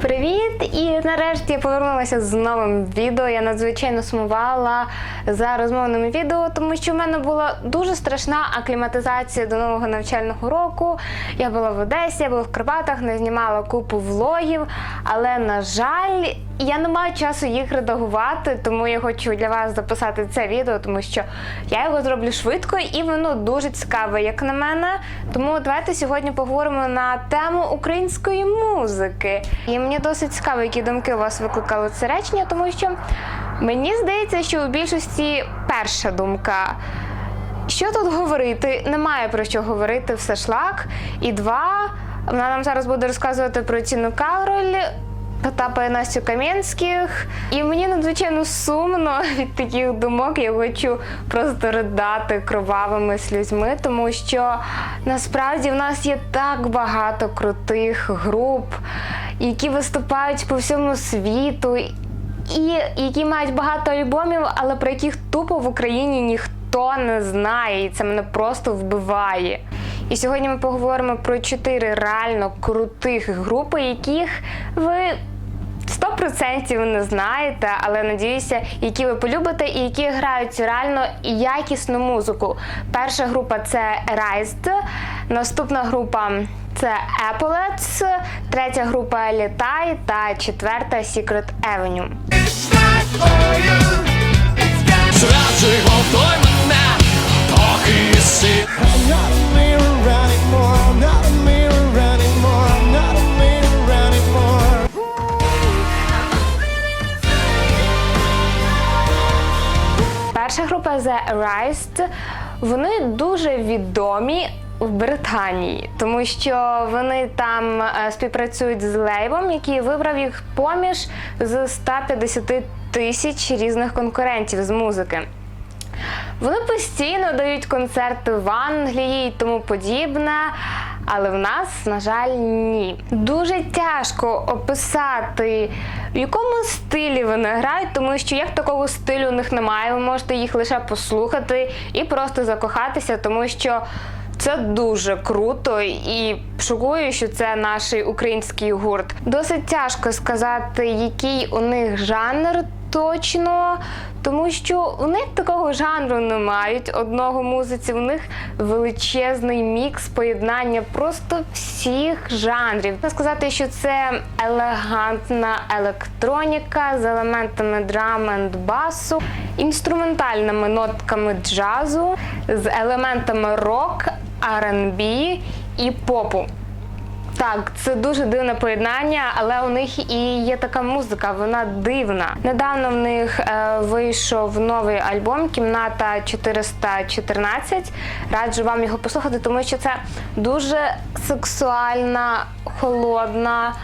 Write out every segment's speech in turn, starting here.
Привіт! І нарешті я повернулася з новим відео. Я надзвичайно сумувала за розмовними відео, тому що в мене була дуже страшна акліматизація до нового навчального року. Я була в Одесі, я була в Карпатах, не знімала купу влогів, але на жаль. Я не маю часу їх редагувати, тому я хочу для вас записати це відео, тому що я його зроблю швидко і воно дуже цікаве, як на мене. Тому давайте сьогодні поговоримо на тему української музики. І мені досить цікаво, які думки у вас викликало це речення, тому що мені здається, що у більшості перша думка. Що тут говорити? Немає про що говорити, все шлак. І два, вона нам зараз буде розказувати про Тіну Кароль. Потапа і Настю Кам'янських. І мені надзвичайно сумно від таких думок. Я хочу просто ридати кровавими слізьми, тому що насправді в нас є так багато крутих груп, які виступають по всьому світу, і які мають багато альбомів, але про яких тупо в Україні ніхто не знає, і це мене просто вбиває. І сьогодні ми поговоримо про чотири реально крутих групи, яких ви 100% не знаєте, але надіюся, які ви полюбите і які грають цю реально якісну музику. Перша група це Erased, наступна група це Epaulets, третя група Літай та четверта Secret Avenue. Not The Erased, вони дуже відомі в Британії, тому що вони там е, співпрацюють з лейбом, який вибрав їх поміж з 150 тисяч різних конкурентів з музики. Вони постійно дають концерти в Англії і тому подібне. Але в нас, на жаль, ні. Дуже тяжко описати, в якому стилі вони грають, тому що як такого стилю у них немає. Ви можете їх лише послухати і просто закохатися, тому що це дуже круто і шокує, що це наш український гурт. Досить тяжко сказати, який у них жанр точно, тому що них такого жанру не мають одного музиці. У них величезний мікс поєднання просто всіх жанрів. Можна сказати, що це елегантна електроніка з елементами драм енд басу, інструментальними нотками джазу, з елементами рок, R&B і попу. Так, це дуже дивне поєднання, але у них і є така музика, вона дивна. Недавно в них е, вийшов новий альбом Кімната 414. Раджу вам його послухати, тому що це дуже сексуальна, холодна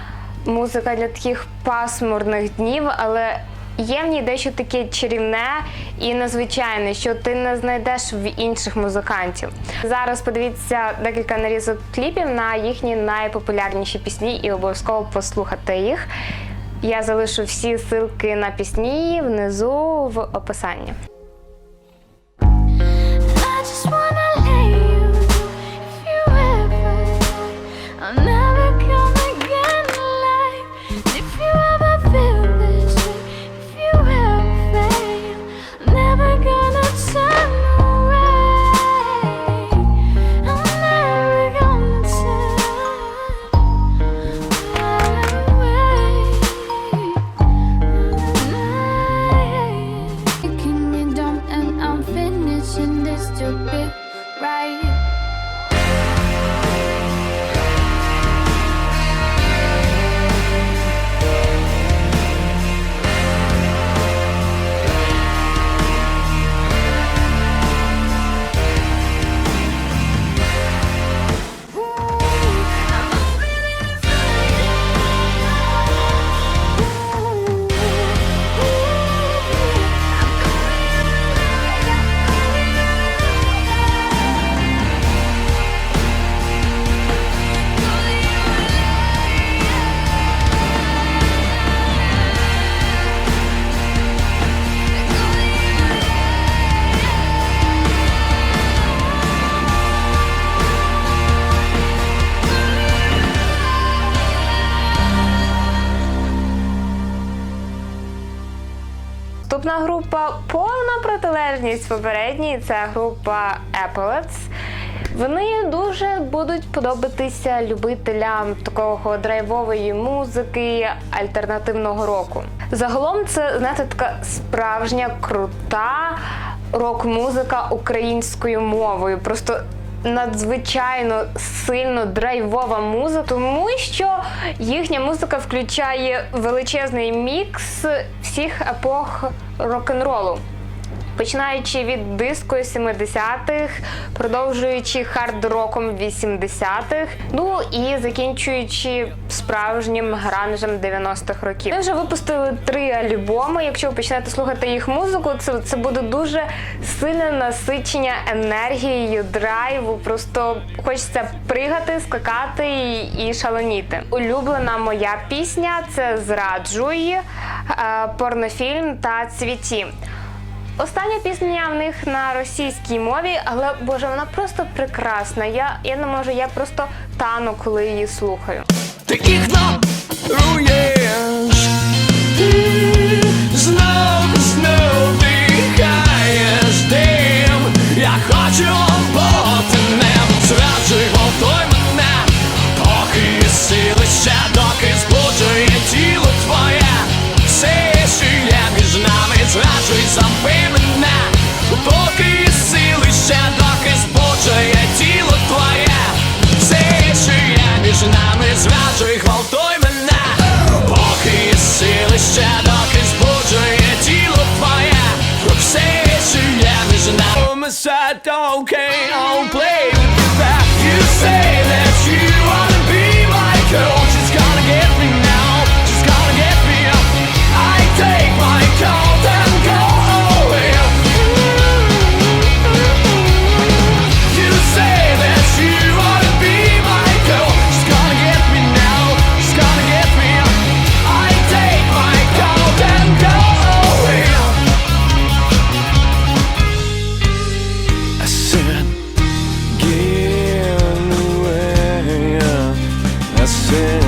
музика для таких пасмурних днів, але Є в ній дещо таке чарівне і незвичайне, що ти не знайдеш в інших музикантів. Зараз подивіться декілька нарізок кліпів на їхні найпопулярніші пісні і обов'язково послухати їх. Я залишу всі ссылки на пісні внизу в описанні. Наступна група повна протилежність попередній. Це група Epaulets. Вони дуже будуть подобатися любителям такого драйвової музики, альтернативного року. Загалом це знаєте, така справжня крута рок-музика українською мовою. Просто надзвичайно сильно драйвова музика, тому що їхня музика включає величезний мікс всіх епох рок-н-ролу. Починаючи від диско 70-х, продовжуючи хард-роком 80-х, ну і закінчуючи справжнім гранжем 90-х років. Ми вже випустили три альбоми. Якщо ви почнете слухати їх музику, це, це буде дуже сильне насичення енергією, драйву. Просто хочеться пригати, скакати і, і шаленіти. Улюблена моя пісня це Зраджуй, е, порнофільм та цвіті. Остання пісня в них на російській мові, але боже, вона просто прекрасна. Я, я не можу, я просто тану, коли її слухаю. Ти ігноруєш Ти знов, знов дихаєш дим Я хочу мене Поки сили ще доки збуджує тіло твоє. Все, чия між нами Зраджуй, гвалтуй мене. Поки сили ще доки збуджує тіло твоє. Все, чия між sin.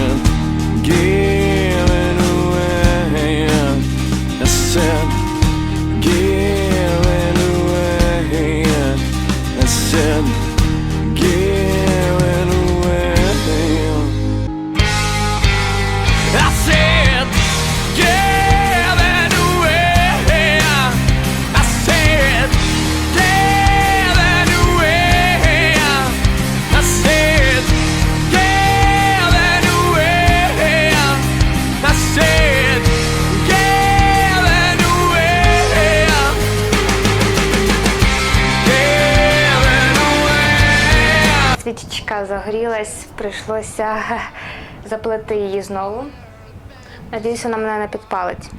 Загорілась, прийшлося заплити її знову. Надіюсь, вона мене не підпалить.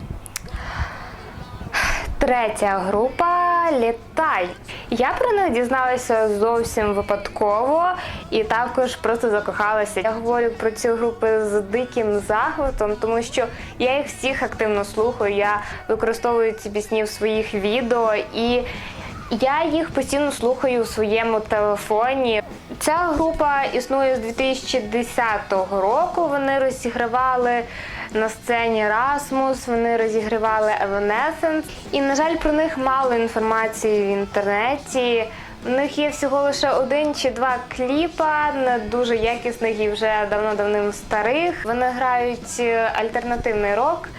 Третя група Літай. Я про них дізналася зовсім випадково і також просто закохалася. Я говорю про ці групи з диким захватом, тому що я їх всіх активно слухаю. Я використовую ці пісні в своїх відео і я їх постійно слухаю у своєму телефоні. Ця група існує з 2010 року. Вони розігравали на сцені Rasmus, вони розігравали Evanescence. І, на жаль, про них мало інформації в інтернеті. У них є всього лише один чи два кліпа, не дуже якісних і вже давно-давним старих. Вони грають е, альтернативний рок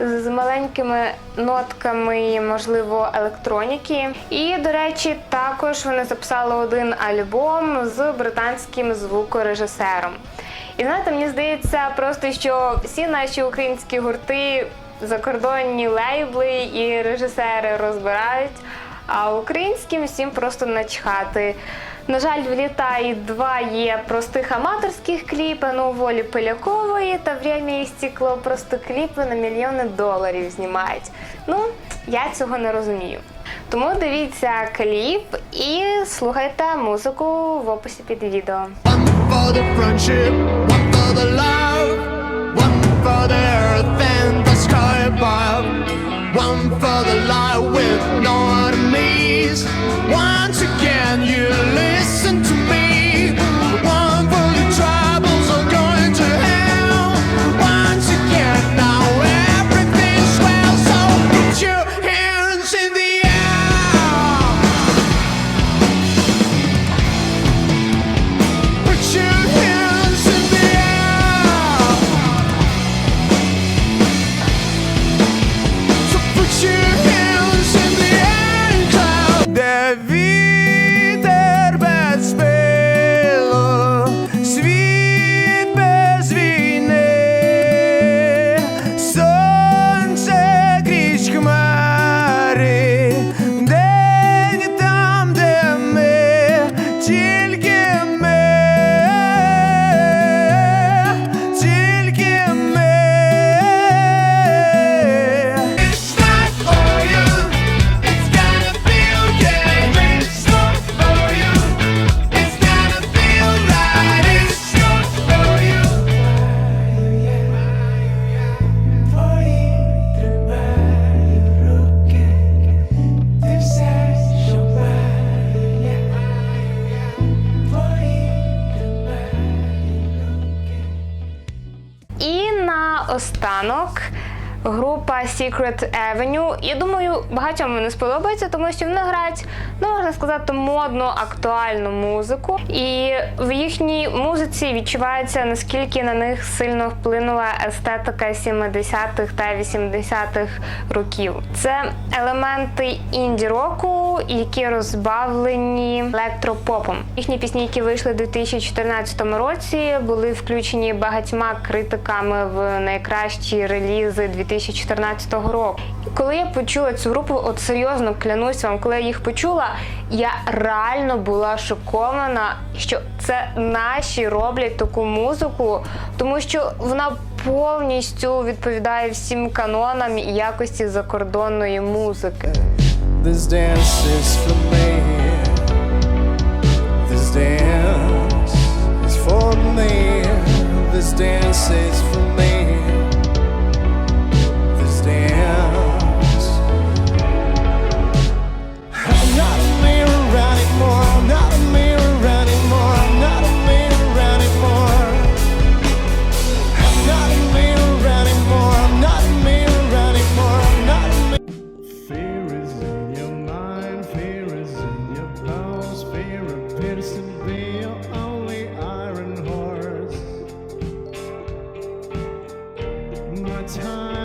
з маленькими нотками, можливо, електроніки. І, до речі, також вони записали один альбом з британським звукорежисером. І знаєте, мені здається, просто що всі наші українські гурти, закордонні лейбли і режисери розбирають, а українським всім просто начхати. На жаль, в літай два є простих аматорських кліпи, ну у волі Полякової та «Время і стекло» просто кліпи на мільйони доларів знімають. Ну, я цього не розумію. Тому дивіться кліп і слухайте музику в описі під відео. One for the friendship, one for the наостанок група Secret Avenue. Я думаю, багатьом вони сподобаються, тому що вони грають, ну можна сказати, модну актуальну музику. І в їхній музиці відчувається наскільки на них сильно вплинула естетика 70-х та 80-х років. Це елементи інді-року, які розбавлені електропопом. Їхні пісні, які вийшли у 2014 році, були включені багатьма критиками в найкращі релізи 2014 року. І коли я почула цю групу, от серйозно клянусь вам, коли я їх почула, я реально була шокована, що це наші роблять таку музику, тому що вона повністю відповідає всім канонам і якості закордонної музики. This dance is for me. This dance is for me. This dance is for me. Time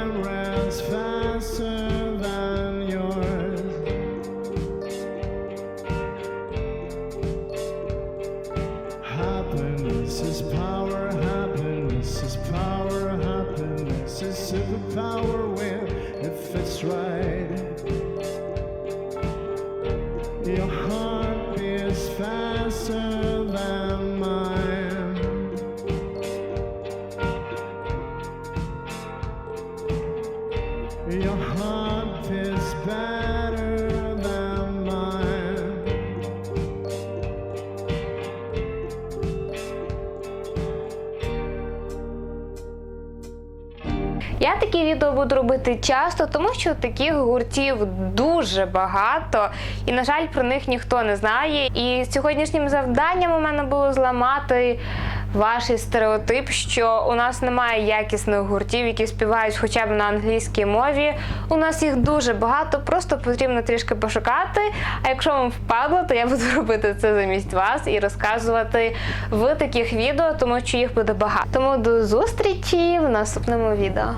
такі відео буду робити часто, тому що таких гуртів дуже багато, і, на жаль, про них ніхто не знає. І сьогоднішнім завданням у мене було зламати ваш стереотип, що у нас немає якісних гуртів, які співають хоча б на англійській мові. У нас їх дуже багато, просто потрібно трішки пошукати. А якщо вам впадло, то я буду робити це замість вас і розказувати в таких відео, тому що їх буде багато. Тому до зустрічі в наступному відео.